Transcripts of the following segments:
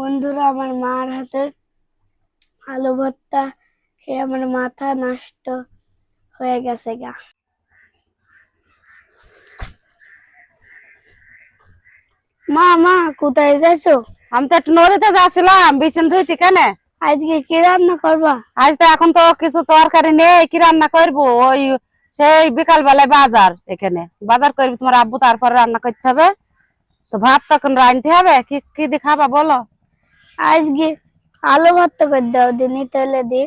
বন্ধুরা আমার মার হাতের আলু ভর্তা খেয়ে আমার মাথা নষ্ট হয়ে গেছে গা। মা মা কোথায় যাইছো? আমি তো একটু নদীতে যাচ্ছিলাম বিছান ধুইতে কেন? আজকে কি রান্না করবা? আজ তো এখন তো কিছু তরকারি নেই কি রান্না করব? ওই সেই বিকাল বেলায় বাজার এখানে। বাজার করবি তোমার আব্বু তারপরে রান্না করতে হবে। তো ভাত তখন রাঁধতে হবে কি কি দিয়ে খাবা বলো? আজকে আলু ভর্তা করে দাও দিনই তেলে দি।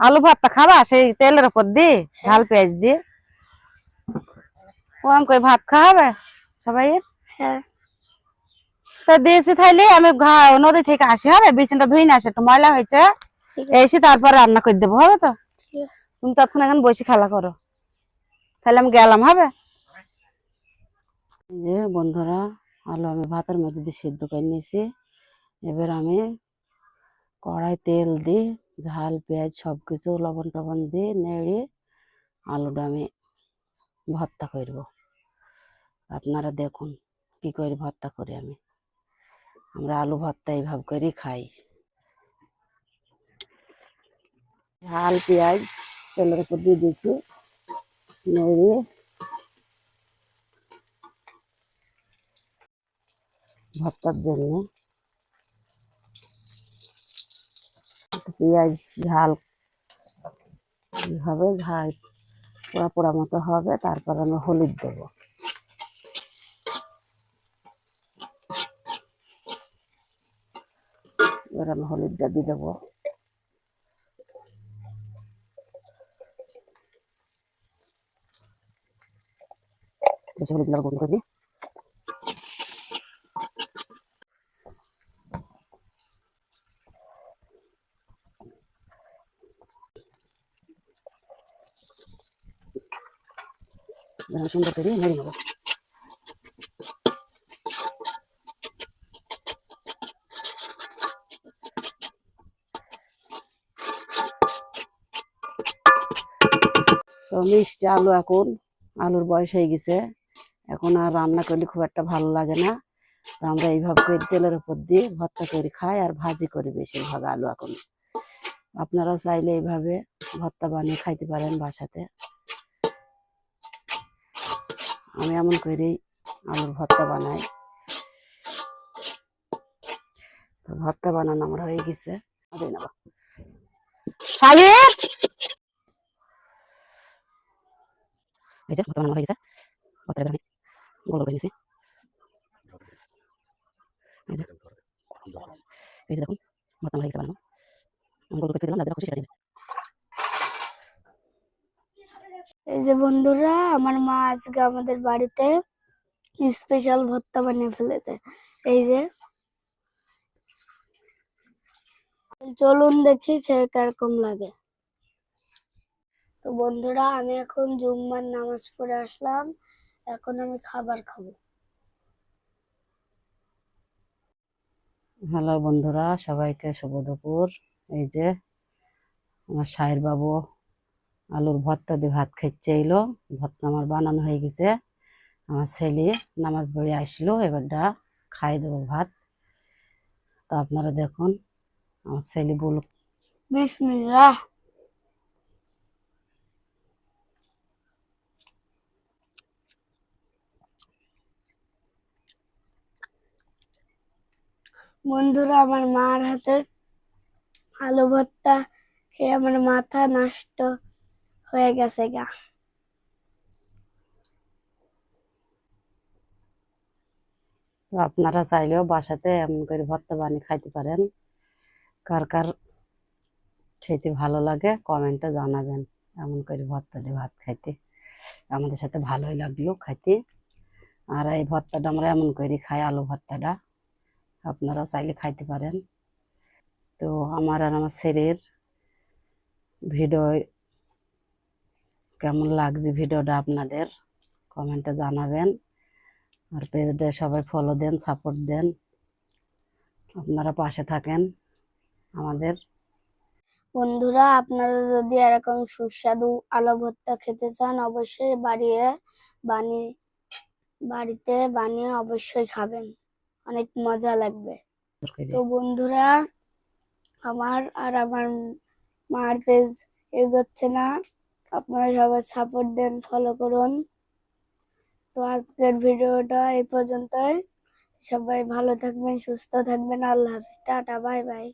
আলু ভাতটা খাবা? সেই তেলের উপর দি ঝাল পেঁয়াজ দিয়ে ওরকম করে ভাত খাওয়াবে সবাই? হ্যাঁ। তো দিয়েছি তাইলে আমি ঘা- নদী থেকে আসি হবে? বিছানটা ধুই না আসে একটু ময়লা হয়েছে। এসে তারপর রান্না করে দেবো হবে তো? তুমি তখন এখন বসে খেলা করো। তাহলে আমি গেলাম হবে? যে বন্ধুরা আলু আমি ভাতের মধ্যে দিয়ে সিদ্ধ করে নিয়েছি। এবার আমি কড়াই তেল দিই ঝাল, পেঁয়াজ সব কিছু লবণ টবণ দিয়ে নেড়ে আলুটা আমি ভর্তা করব। আপনারা দেখুন কি করে ভর্তা করি আমি। আমরা আলু ভর্তা এইভাবে করেই খাই। ঝাল, পেঁয়াজ তেলের উপর দিয়ে দিচ্ছি, নেড়ে। ভর্তার জন্য পেঁয়াজ, ঝাল হবে ঝাল। পোড়া পোড়া মতো হবে, তারপর আমি হলুদ দেবো। এবার আমি হলুদটা দিয়ে দেবো। হলুদ লাগবে করবি যেন সুন্দর করে নেড়ে নেব তো মিষ্টি আলু এখন, আলুর বয়স হয়ে গেছে। এখন আর রান্না করলে খুব একটা ভালো লাগে না। তো আমরা এইভাবে করে তেলের উপর দিয়ে ভর্তা করে খাই আর ভাজি করি বেশিরভাগ আলু এখন। আপনারাও চাইলে এইভাবে ভর্তা বানিয়ে খাইতে পারেন বাসাতে। আমি এমন করেই আলুর ভর্তা বানাই। তো ভর্তা বানানো আমার হয়ে গেছে। হয়ে গেছে। গোল করে দেখুন, ভর্তা আমার হয়ে গেছে বানানো। আমি গোল করে দিলাম খুশি সেটা এই যে বন্ধুরা, আমার মা আজকে আমাদের বাড়িতে স্পেশাল ভর্তা বানিয়ে ফেলেছে। এই যে। চলুন দেখি খেয়ে কীরকম লাগে। তো বন্ধুরা, আমি এখন জুম্মার নামাজ পড়ে আসলাম। এখন আমি খাবার খাব। হ্যালো বন্ধুরা, সবাইকে শুভ দুপুর। এই যে, আমার সাহের বাবু আলুর ভর্তা দিয়ে ভাত খাইছে এলো ভর্তা আমার বানানো হয়ে গেছে। আমার ছেলে নামাজ পড়ে আসলো এবারটা খাই দেবো ভাত। তো আপনারা দেখুন, আমার ছেলে বলুক বন্ধুরা, আমার মার হাতের আলু ভর্তা খেয়ে আমার মাথা নষ্ট। হয়ে গেছে আপনারা চাইলেও বাসাতে এমন করে ভর্তা বানিয়ে খাইতে পারেন। কার কার খেতে ভালো লাগে কমেন্টে জানাবেন। এমন করে ভর্তা দিয়ে ভাত খাইতে। আমাদের সাথে ভালোই লাগল খাইতে। আর এই ভর্তাটা আমরা এমন করে খাই, আলু ভর্তাটা। আপনারাও চাইলে খাইতে পারেন। তো আমার আর আমার ছেলের ভিডিও কেমন লাগছে ভিডিওটা আপনাদের? কমেন্টে জানাবেন। আর পেজটা সবাই ফলো দেন সাপোর্ট দেন। আপনারা পাশে থাকেন আমাদের। বন্ধুরা আপনারা যদি এরকম সুস্বাদু আলু ভর্তা খেতে চান অবশ্যই বাড়িয়ে বানিয়ে বাড়িতে বানিয়ে অবশ্যই খাবেন। অনেক মজা লাগবে। তো বন্ধুরা আমার আর আমার মার পেজ এগোচ্ছে না। আপনারা সবাই সাপোর্ট দেন ফলো করুন। তো আজকের ভিডিওটা এই পর্যন্তই। সবাই ভালো থাকবেন, সুস্থ থাকবেন। আল্লাহ হাফিজ। Tata, bye bye.